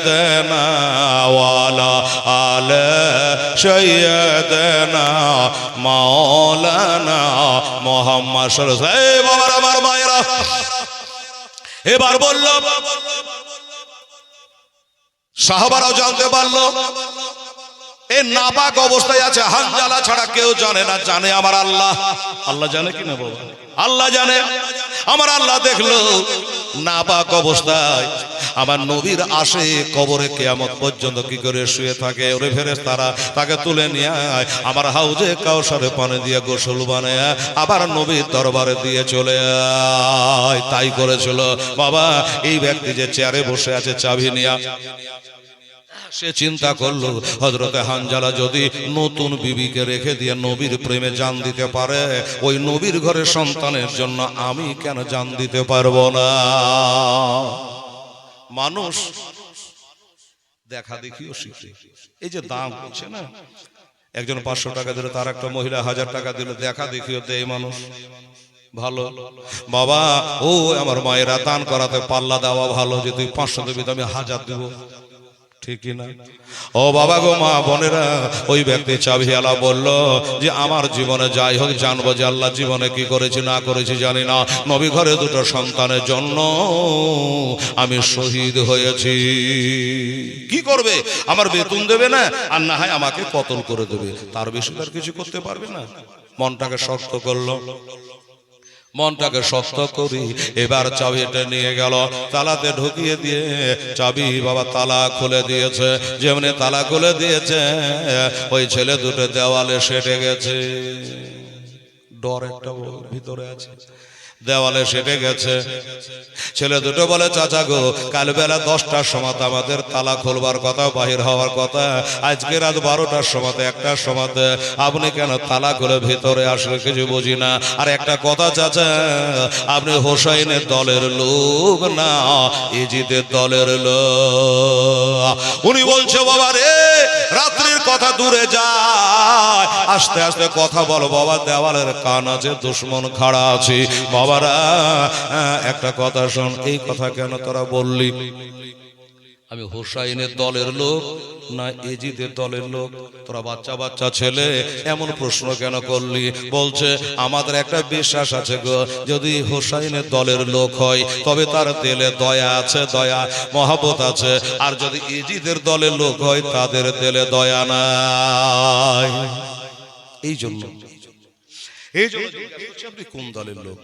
سيدنا وعلى آل سيدنا مولانا মোহাম্মদ সাল্লাল্লাহু আলাইহি এই বাবার আমার মায়েরা এবার বলল সাহাবারাও জানতে পারলো এ নাপাক অবস্থায় আছে হানজালা ছাড়া কেউ জানে না জানে আমার আল্লাহ আল্লাহ জানে কি না বাবা আল্লাহ জানে আমার আল্লাহ দেখলো নাপাক অবস্থায় আমার নবীর আসে কবরে কেয়ামত পর্যন্ত কি করে শুয়ে থাকে? ওরে ফেরেস তারা তাকে তুলে নিয়ে আয়। আমার হাউজে কাউসারে পানি দিয়ে গোসল বানায়, আবার নবীর দরবারে দিয়ে চলে আয়। তাই করেছিল। বাবা, এই ব্যক্তি যে চেয়ারে বসে আছে চাবি নিয়া। সে চিন্তা করল হজরতে হানজালা যদি নতুন বিবিকে রেখে দিয়ে নবীর প্রেমে জান দিতে পারে, ওই নবীর ঘরের সন্তানের জন্য আমি কেন জান দিতে পারব না? মানুষ দেখা দেখিও শিখে। এই যে দাম হচ্ছে না? একজন পাঁচশো টাকা দিলে তার একটা মহিলা হাজার টাকা দিলে দেখা দেখিও দেয় মানুষ। ভালো? বাবা, ও আমার মায়েরা দান করাতে পাল্লা দেওয়া ভালো যে তুই পাঁচশো দেবি তো আমি হাজার দেবো। ঠিকই না। ও বাবা গো মা বোনেরা, ওই ব্যক্তি চাবিয়ালা বলল যে, আমার জীবনে যাই হোক, জানব যে আল্লাহ জীবনে কি করেছি, না করেছি, জানি না। নবী ঘরে দুটো সন্তানের জন্য আমি শহীদ হয়েছি। কি করবে? আমার বেতন দেবে না? আর না হয় আমাকে কতল করে দেবে। তার বেশি তার কিছু করতে পারবে না। মনটাকে শক্ত করল। মনটাকে শক্ত করি। এবার চাবিটা নিয়ে গেল। তালাতে ঢুকিয়ে দিয়ে চাবি বাবা তালা খুলে দিয়েছে। যেমনি তালা খুলে দিয়েছে ওই ছেলে দুটো দেওয়ালে সেটে গেছে। ডর একটা ভিতরে আছে। দেওয়ালে সেটে গেছে। ছেলে দুটো বলে, চাচা গো, কাল বেলা দশটার সময় আমাদের তালা খোলবার কথা, বাহির হওয়ার কথা। আজকে রাত বারোটার সময় একটার সময় আপনি কেন তালা খুলে ভিতরে আসলে কিছু বুঝি না? আর একটা কথা, চাচা, আপনি হোসাইনের দলের লোক না, ইজিদের দলের লোক। উনি বলছে বাবা রে রাত্রির কথা দূরে যায়। আস্তে আস্তে কথা বলো বাবা দেওয়ালের কান আছে দুশ্মন খাড়া আছে। বাবারা আহ, একটা কথা শোন এই কথা কেন তোরা বললি? আমি হোসাইনের দলের লোক না এজিদের দলের লোক তোরা বাচ্চা বাচ্চা ছেলে এমন প্রশ্ন কেন করলি বলছে আমাদের একটা বিশ্বাস আছে গো যদি হোসাইনের দলের লোক হয় তবে তার তেলে দয়া আছে দয়া মহাবত আছে আর যদি এজিদের দলের লোক হয় তাদের তেলে দয়া নাই এই জন্য এই জন্য কোন দলের লোক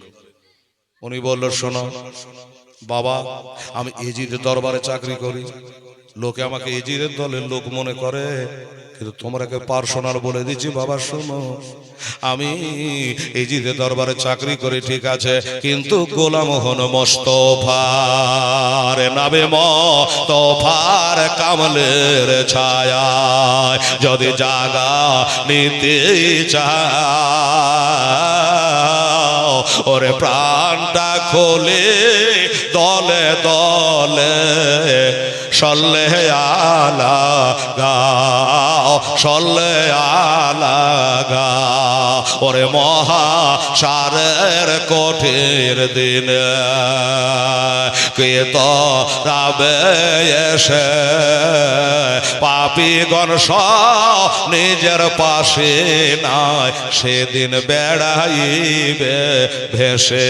উনি বলল শোনো বাবা, আমি এজিদের দরবারে চাকরি করি। লোকে আমাকে এজিদের দলের লোক মনে করে, কিন্তু তোমরাকে পার্সোনাল বলে দিচ্ছি, বাবা, শোনো। আমি এজিদের দরবারে চাকরি করি, ঠিক আছে, কিন্তু গোলাম হন মস্তফার নাবে মস্তফার কামলের ছায়া যদি জাগা নিতে চাও ওরে প্রাণটা খোলে দলে দলে। সল্লে আলা গাও, সল্লে আলা গাও। ওরে মহা সারের কঠির দিন কে তো রাবে এসে? পাপি গণস নিজের পাশে নাই, সেদিন বেড়াইবে, ভেসে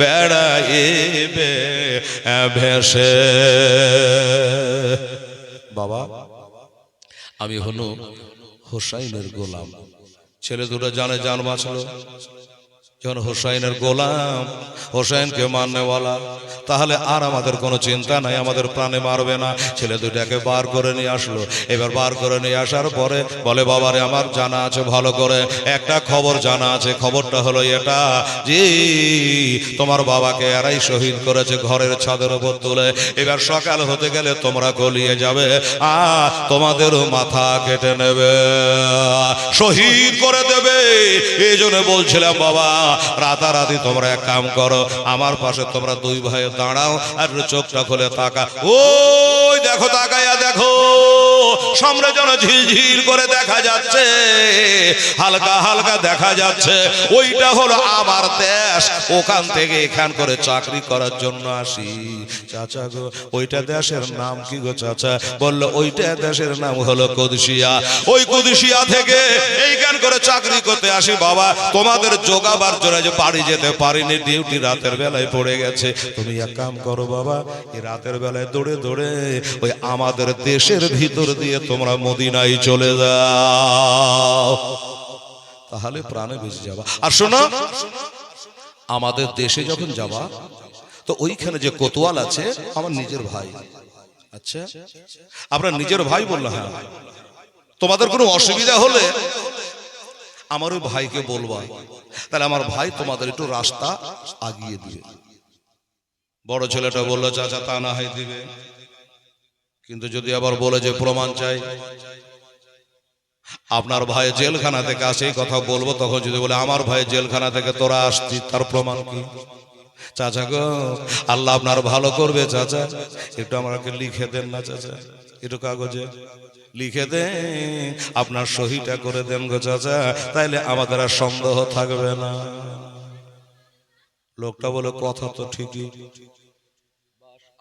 বেড়াইবে, ভেসে। বাবা আমি হনু হোসাইনের গোলাম। ছেলে দুটো জানে জান বাঁচলো। যখন হোসাইনের গোলাম হোসাইনকে মাননেওয়ালা, তাহলে আর আমাদের কোনো চিন্তা নাই, আমাদের প্রাণে মারবে না। ছেলে দুটাকে বার করে নিয়ে আসলো। এবার বার করে নিয়ে আসার পরে বলে, বাবারে, আমার জানা আছে ভালো করে। একটা খবর জানা আছে, খবরটা হলো এটা জি তোমার বাবাকে এরাই শহীদ করেছে ঘরের ছাদের ওপর তুলে। এবার সকাল হতে গেলে তোমরা গলিয়ে যাবে, আর তোমাদেরও মাথা কেটে নেবে, শহীদ করে দেবে। এই জন্য বলছিলাম, বাবা রাতারাতি তোমরা এক কাম করো, আমার পাশে তোমরা দুই ভাই দাঁড়াও আর চোখটা খুলে তাকা, ওই দেখো তাকাইয়া দেখো, সামনে যেন ঝিলঝিল করে দেখা যাচ্ছে, হালকা হালকা দেখা যাচ্ছে, ওইটা হলো আমার দেশ, ওখান থেকে এখান করে চাকরি করার জন্য আসি। চাচা গো, ওইটা দেশের নাম কি গো চাচা? বলল, ওইটা দেশের নাম হলো কুদসিয়া। ওই কুদসিয়া থেকে এইখান করে চাকরি করতে আসি, বাবা, তোমাদের যোগাবার জন্য যে বাড়ি যেতে পারিনি, ডিউটি রাতের বেলায় পড়ে গেছে। তুমি এক কাম করো বাবা, এই রাতের বেলায় দৌড়ে দৌড়ে ওই আমাদের দেশের ভিতর দিয়ে তোমরা মদিনায় চলে যাও। তাহলে প্রাণে বেঁচে যাবা। আর শোনো, আমাদের দেশে যখন যাবা, তো ওইখানে যে কোতোয়াল আছে, আমার নিজের ভাই। আচ্ছা? আপনার নিজের ভাই বলল হ্যাঁ। তোমাদের কোনো অসুবিধা হলে আমার ওই ভাইকে বলবা। তাহলে আমার ভাই তোমাদের একটু রাস্তা আগিয়ে দিবে। বড় ছেলেটা বলল চাচা তা না হয় দিবে। কিন্তু যদি আবার বলে যে প্রমাণ চাই, আপনার ভাই জেলখানা থেকে আসে এই কথা বলব, তখন যদি বলে, আমার ভাই জেলখানা থেকে তোরা আসছি তার প্রমাণ কি? চাচা গো, আল্লাহ আপনার ভালো করবে, চাচা। একটু আমাকে লিখে দেন না, চাচা, একটু কাগজে। লিখে দেন। আপনার সহিটা করে দেন গো চাচা, তাইলে আমাদের আর সন্দেহ থাকবে না। লোকটা বলে, কথা তো ঠিকই।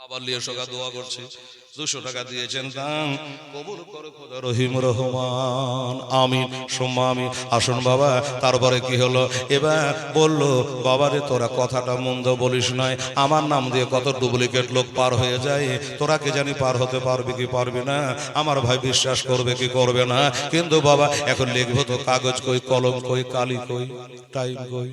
আবার লিয়ে সকা দোয়া দুশো টাকা দিয়েছেন কবুল খোদা রহিম রহমান। আমিন। সোম্মা আমিন। আসুন বাবা, তারপরে কি হলো? এবার বলল বাবারে তোরা কথাটা মন্দ বলিস নয় আমার নাম দিয়ে কত ডুপ্লিকেট লোক পার হয়ে যায়। তোরা কে জানি পার হতে পারবি কি পারবি না? আমার ভাই বিশ্বাস করবে কি করবে না? কিন্তু বাবা, এখন লিখব তো কাগজ কই, কলম কই, কালি কই, টাইম কই?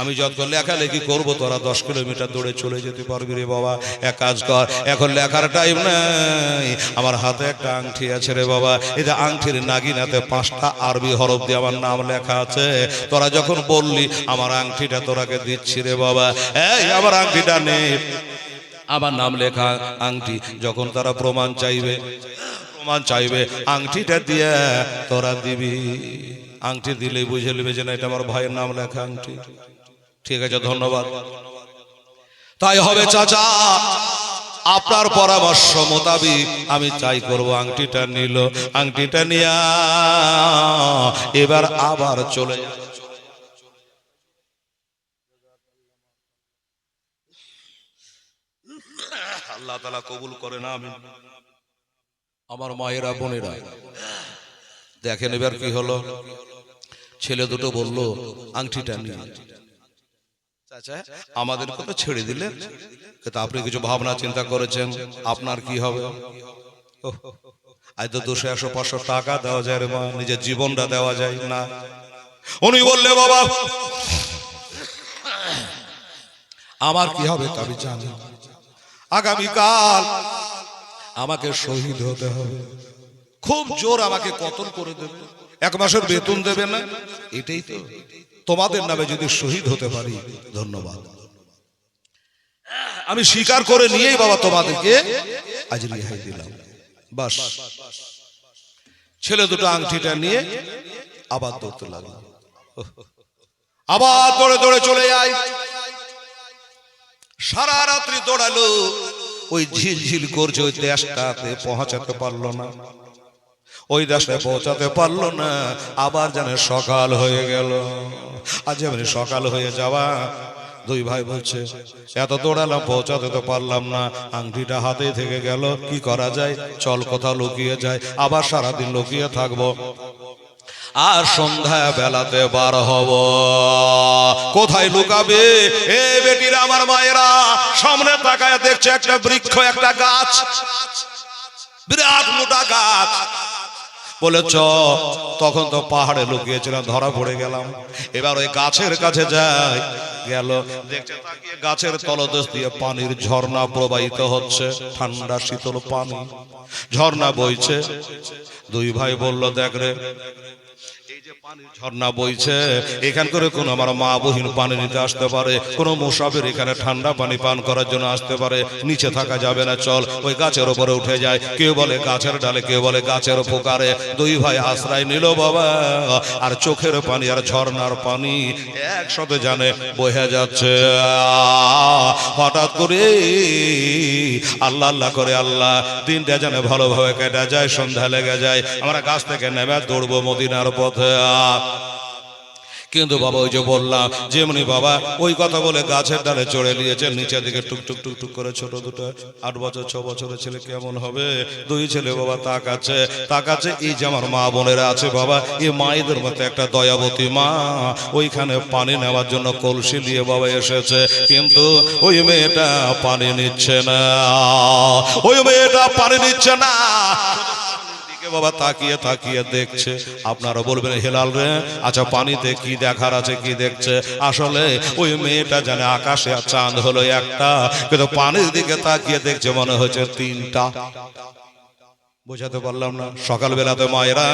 আমি যত লেখালেখি করব, তোরা দশ কিলোমিটার দৌড়ে চলে যেতে পারবি রে বাবা। এক কাজ কর, এখন লেখার টাইম নাই। আমার হাতে একটা আংটি আছে রে বাবা। এটা আংটির নাগিনাতে পাঁচটা আরবি হরফ দিয়ে আমার নাম লেখা আছে। তোরা যখন বললি, আমার আংটিটা তোরাকে দিচ্ছি রে বাবা। এই, আমার আংটিটা নে। আমার নাম লেখা আংটি যখন তারা প্রমাণ চাইবে প্রমাণ চাইবে আংটিটা দিয়ে তোরা দিবি। আংটি দিলেই বুঝে নেবে যে না এটা আমার ভাইয়ের নাম লেখা আংটি। ঠিক আছে ধন্যবাদ। তাই হবে চাচা আপনার পরামর্শ মোতাবিক আমি চাই করব আংটিটা নিল আংটিটা নিয়া এবার আবার চলে আল্লাহ তালা কবুল করে না আমি আমার মায়েরা বোনেরা দেখেন এবার কি হলো? ছেলে দুটো বলল, আংটিটা নিয়ে চাচা, আমাদের কথা ছেড়ে দিলেন। কিন্তু আপনি কিছু ভাবনা, চিন্তা করেছেন? আপনার কি হবে? আজ তো দুশো, একশো, পাঁচশো টাকা দেওয়া যায় রে মা, নিজের জীবনটা দেওয়া যায় না। উনি বললে, বাবা, আমার কি হবে আমি জানি আগামীকাল আমাকে শহীদ হতে হবে। খুব জোর আমাকে কতল করে দেবে। এক মাসের বেতন দেবে না? এটাই তো। তোমাদের নামে যদি শহীদ হতে পারি ধন্যবাদ। আমি স্বীকার করে নিয়েই বাবা তোমাদেরকে আজ রেহাই দিলাম। বাস। ছেলে দুটো আংটিটা নিয়ে আবার দৌড়তে লাগল। আবার দৌড়ে দৌড়ে চলে যায় সারা রাত্রি দৌড়ালো। ওই ঝিলঝিল করছে ওই দেশটাতে পৌঁছাতে পারল না। ওই দেশে পৌঁছাতে পারল না। আবার জানে সকাল হয়ে গেল। আজ এমনি সকাল হয়ে যাওয়া, দুই ভাই বলছে, এত দৌড়ালাম, পৌঁছাতে তো পারলাম না। আংটিটা হাতে থেকে গেল, কি করা যায়? চল কোথাও লুকিয়ে যায় আবার সারাদিন লুকিয়ে থাকব। আর সন্ধ্যা বেলাতে বার হব। কোথায় লুকাবে? এ বেটিরা, আমার মায়েরা। সামনে তাকায় দেখছে একটা বৃক্ষ, একটা গাছ। বিরাট মোটা গাছ। বলে চ তখন তো পাহাড়ে লুকিয়েছিলাম, ধরা পড়ে গেলাম। এবার ওই গাছের কাছে যাই। গেল। দেখছে গাছের তলদেশ দিয়ে পানির ঝর্ণা প্রবাহিত হচ্ছে, ঠান্ডা শীতল পানি। ঝর্ণা বইছে। দুই ভাই বলল, দেখ রে ঝর্ণা বইছে। এখান করে কোন আমার মা বহিন পানি নিতে আসতে পারে, কোন মুসাফির এখানে ঠান্ডা পানি পান করার জন্য আসতে পারে, নিচে থাকা যাবে না, চল, ওই গাছের ওপরে উঠে যায় কেউ বলে গাছের ডালে, কেউ বলে গাছের পোকারে। দুই ভাই আশ্রয় নিল বাবা, আর চোখের পানি আর ঝর্ণার পানি একসাথে জানে বহে যাচ্ছে। হঠাৎ করে আল্লাহ আল্লাহ করে আল্লাহ, দিনটা যেন ভালোভাবে কেটে যায়, সন্ধ্যা লেগে যায়। আমরা গাছ থেকে নেমে দৌড়বো মদিনার পথে। কিন্তু বাবা, ওই যে বললাম, যেমনি বাবা, ওই কথা বলে গাছের ডালে চড়ে নিয়েছে, নিচের দিকে টুক টুক টুক টুক করে ছোট দুটো, আট বছর, ছ বছরের ছেলে কেমন হবে? দুই ছেলে বাবা তাকাচ্ছে তাকাচ্ছে, এই যে আমার মা বোনেরা আছে বাবা এই মায়েদের মতো একটা দয়াবতী মা, ওইখানে পানি নেওয়ার জন্য কলসি নিয়ে বাবা এসেছে, কিন্তু ওই মেয়েটা পানি নিচ্ছে না, ওই মেয়েটা পানি নিচ্ছে না। দিকে বাবা তাকিয়ে তাকিয়ে দেখছে। আপনারা বলবেন, হেলাল রে আচ্ছা পানিতে কি দেখার আছে, কি দেখছে? আসলে ওই মেয়েটা জানে আকাশে চাঁদ হলো একটা, কিন্তু পানির দিকে তাকিয়ে দেখছে মনে হচ্ছে তিনটা। বোঝাতে পারলাম না। সকালবেলাতে মায়েরা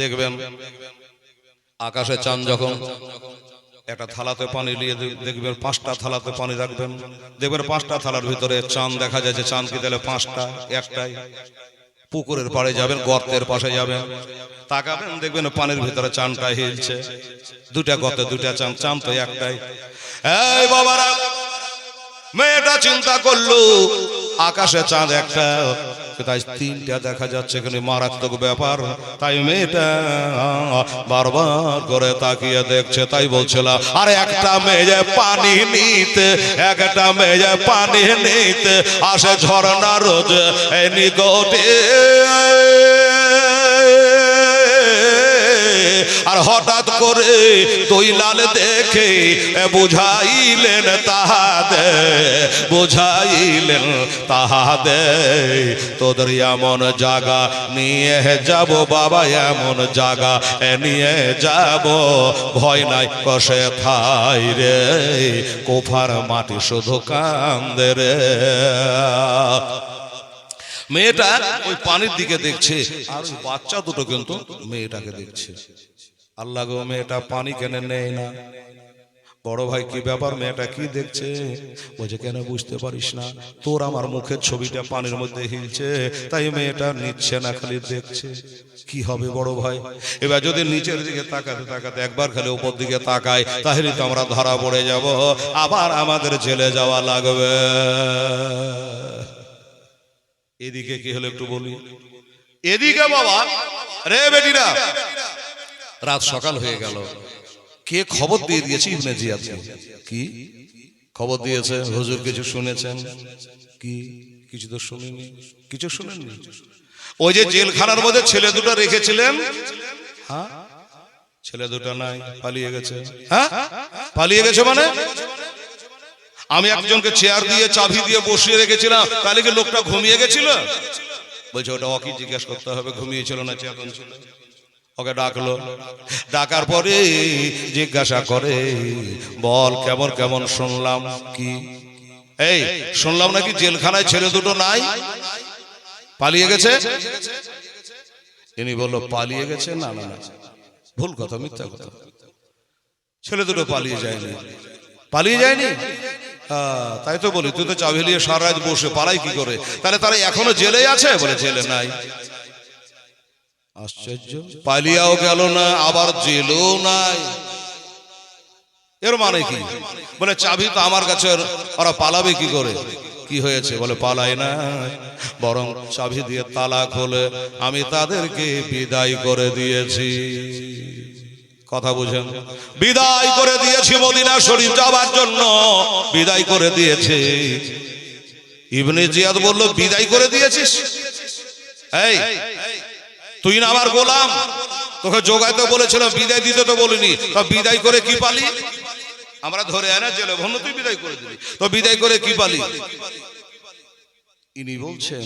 দেখবেন, আকাশে চাঁদ যখন একটা থালাতে পানি নিয়ে দেখবেন, পাঁচটা থালাতে পানি রাখবেন। দেখবেন পাঁচটা থালার ভিতরে চাঁদ দেখা যাচ্ছে, চাঁদ কি তাহলে পাঁচটা, একটাই। পুকুরের পাড়ে যাবেন গর্তের পাশে যাবেন। তাকাবেন দেখবেন পানির ভিতরে চানটা হিলছে। দুটা গর্তে দুটা চান চান তো একটাই। এই বাবারা মেয়েটা চিন্তা করল আকাশে চাঁদ একটা, তাই তিনটা দেখা যাচ্ছে, এখানে মারাত্মক ব্যাপার। তাই মেয়েটা বারবার করে তাকিয়ে দেখছে, তাই বলছিলাম, আর একটা মেয়ে পানি নিতে, একটা মেয়ে পানি নিতে, আসে ঝর্ণা রোজ এই নিকটে। আর হঠাৎ করে তুই লাল দেখে বুঝাইলেন তাহাদে বুঝাইলেন তাহাদে তোদের এমন জাগা নিয়ে যাব, বাবা, এমন জায়গা নিয়ে যাব। ভয় নাই কষে থাই রে, কোফার মাটি শুধু কান্দে রে। মেয়েটা ওই পানির দিকে দেখছে, আর বাচ্চা দুটো কিন্তু মেয়েটাকে দেখছে। আল্লাহ গো, মেয়েটা পানি কেনে নেয় না। বড় ভাই, কি ব্যাপার মেয়েটা, কি দেখছে? বলছে, কেন বুঝতে পারিস না? তোর আমার মুখের ছবিটা পানির মধ্যে হিলছে, তাই মেয়েটা নিচ্ছে না, খালি দেখছে। কি হবে বড় ভাই? এবার যদি নিচের দিকে তাকাতে তাকাতে একবার খালি উপর দিকে তাকায়, তাহলে তো আমরা ধরা পড়ে যাব, আবার আমাদের জেলে যাওয়া লাগবে। এদিকে কি হলো একটু বলি? এদিকে বাবা, রে বেটিরা, রাত সকাল হয়ে গেল। কে খবর দিয়ে দিয়েছে? ইবনে জিয়াদ। কি? খবর দিয়েছে? হুজুর কিছু শুনেছেন? কি? কিছু তো শুনিনি। কিছু শুনেননি? ওই যে জেলখানার মধ্যে ছেলে দুটো রেখেছিলেন? হ্যাঁ? ছেলে দুটো নাই পালিয়ে গেছে। হ্যাঁ? পালিয়ে গেছে মানে? আমি একজনকে চেয়ার দিয়ে চাবি দিয়ে বসিয়ে রেখেছিলাম। তাহলে কি লোকটা ঘুমিয়ে গেছিল? বলছে ওটা ওকে জিজ্ঞেস করতে হবে। ঘুমিয়েছিল না ছিল ওকে ডাকলো। ডাকার পরে জিজ্ঞাসা করে, বল কেমন কেমন শুনলাম, কি? এই, শুনলাম নাকি জেলখানায় ছেলে দুটো নাই? পালিয়ে গেছে? ইনি বলল, পালিয়ে গেছে? না না ভুল কথা, মিথ্যা কথা। ছেলে দুটো পালিয়ে যায়নি। পালিয়ে যায়নি? তাই তো বলি, তুই তো চাবি নিয়ে সারা বসে পালাই কি করে? তাহলে তারা এখনও জেলে আছে? বলে, জেলে নাই। আশ্চর্য? পালিয়াও গেল না আবার জেলেও নাই। এর মানে কি? বলে চাবি তো আমার কাছে ওরা পালাবে কি করে? কি হয়েছে? বলে পালাই না। বরং চাবি দিয়ে তালা খোলে আমি তাদেরকে বিদায় করে দিয়েছি। কথা বুঝেন? বিদায় করে দিয়েছি মদিনা শরীফ যাবার জন্য। বিদায় করে দিয়েছে। ইবনে জিয়াদ বলল বিদায় করে দিয়েছিস? এই তুই না আমার গোলাম। তোকে যোগাইতে বলেছিল বিদায় দিতে তো বলিনি। তা বিদায় করে কি পালি? আমরা ধরে আনা জেলে ভন্ন তুই বিদায় করে দিলি। তো বিদায় করে কি পালি? ইনি বলছেন